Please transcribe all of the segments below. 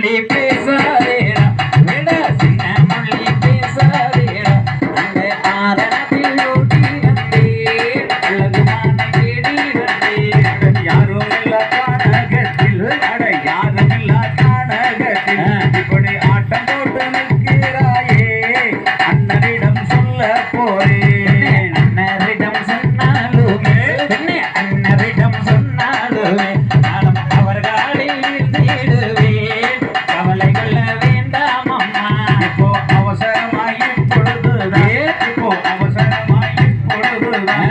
lipe இப்போ அவசரமாய் பொழுதுதான். இப்போ அவசரமாய் பொழுதுதான்.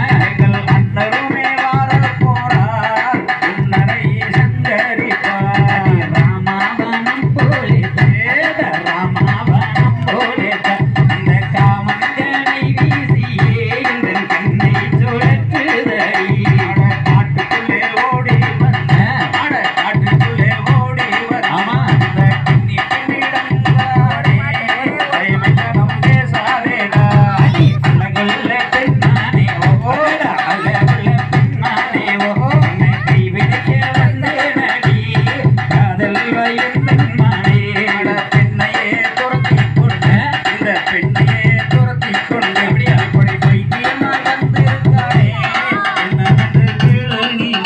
எப்படி